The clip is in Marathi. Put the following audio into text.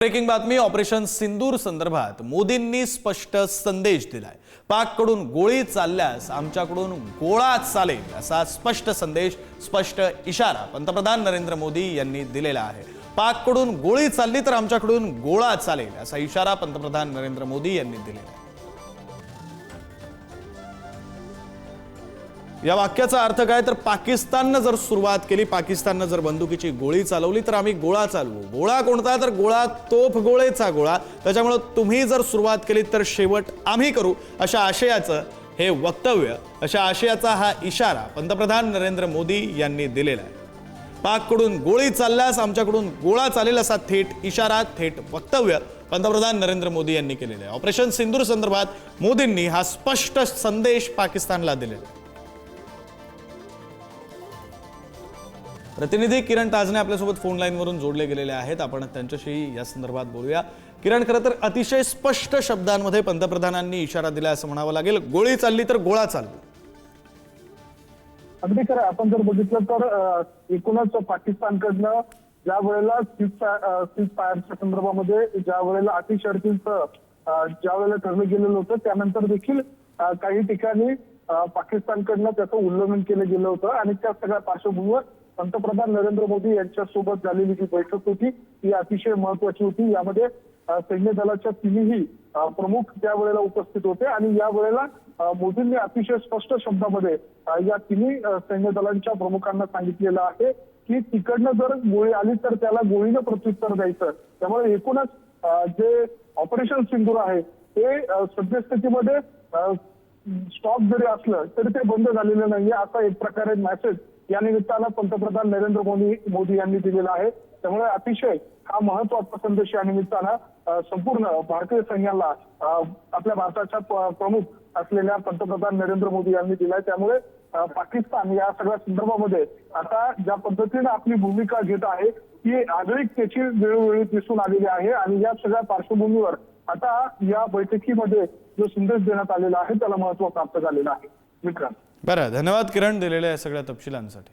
ब्रेकिंग बातमी ऑपरेशन सिंदूर संदर्भात मोदींनी स्पष्ट संदेश दिलाय. पाककडून गोळी चालल्यास आमच्याकडून गोळा चालेल असा स्पष्ट संदेश स्पष्ट इशारा पंतप्रधान नरेंद्र मोदी यांनी दिलेला आहे. पाककडून गोळी चालली तर आमच्याकडून गोळा चालेल असा इशारा पंतप्रधान नरेंद्र मोदी यांनी दिलेला आहे. या वाक्याचा अर्थ काय? तर पाकिस्ताननं जर सुरुवात केली पाकिस्ताननं जर बंदुकीची गोळी चालवली तर आम्ही गोळा चालवू. गोळा कोणता? तर गोळा तोफ गोळेचा गोळा. त्याच्यामुळं तुम्ही जर सुरुवात केली तर शेवट आम्ही करू. अशा आशयाचं हे वक्तव्य अशा आशयाचा हा इशारा पंतप्रधान नरेंद्र मोदी यांनी दिलेला आहे. पाककडून गोळी चालल्यास आमच्याकडून गोळा चालेल असा थेट इशारा थेट वक्तव्य पंतप्रधान नरेंद्र मोदी यांनी केलेलं आहे. ऑपरेशन सिंदूर संदर्भात मोदींनी हा स्पष्ट संदेश पाकिस्तानला दिलेला आहे. प्रतिनिधी किरण ताजने आपल्यासोबत फोन लाईनवरून जोडले गेलेले आहेत. आपण त्यांच्याशी या संदर्भात बोलूया. किरण खरं तर अतिशय स्पष्ट शब्दांमध्ये पंतप्रधानांनी इशारा दिला असं म्हणावं लागेल. गोळी चालली तर गोळा चालली अगदी खरं. आपण जर बघितलं तर एकूणच पाकिस्तानकडनं ज्या वेळेला सीज फायरच्या संदर्भामध्ये ज्या वेळेला अटी शर्तींचं ज्या वेळेला ठरलं गेलेलं होतं त्यानंतर देखील काही ठिकाणी पाकिस्तानकडनं त्याचं उल्लंघन केलं गेलं होतं आणि त्या सगळ्या पार्श्वभूमीवर पंतप्रधान नरेंद्र मोदी यांच्यासोबत झालेली जी बैठक होती ती अतिशय महत्वाची होती. यामध्ये सैन्य दलाच्या तिन्ही प्रमुख त्यावेळेला उपस्थित होते आणि या वेळेला मोदींनी अतिशय स्पष्ट शब्दामध्ये या तिन्ही सैन्य दलांच्या प्रमुखांना सांगितलेलं आहे की तिकडनं जर गोळी आली तर त्याला गोळीनं प्रत्युत्तर द्यायचं. त्यामुळे एकूणच जे ऑपरेशन सिंदूर आहे ते सद्यस्थितीमध्ये स्टॉप जरी असलं तरी ते बंद झालेलं नाहीये. असा एक प्रकारे मेसेज या निमित्तानं पंतप्रधान नरेंद्र मोदी मोदी यांनी दिलेला आहे. त्यामुळे अतिशय हा महत्त्वाचा संदेश या निमित्तानं संपूर्ण भारतीय सैन्याला आपल्या भारताच्या प्रमुख असलेल्या पंतप्रधान नरेंद्र मोदी यांनी दिलाय. त्यामुळे पाकिस्तान या सगळ्या संदर्भामध्ये आता ज्या पद्धतीनं आपली भूमिका घेत आहे ती आधुनिक त्याची वेळोवेळी दिसून आलेली आहे आणि या सगळ्या पार्श्वभूमीवर आता या बैठकीमध्ये जो संदेश देण्यात आलेला आहे त्याला महत्त्व प्राप्त झालेलं आहे. मित्रांनो. बरं धन्यवाद किरण दिलेल्या या सगळ्या तपशिलांसाठी.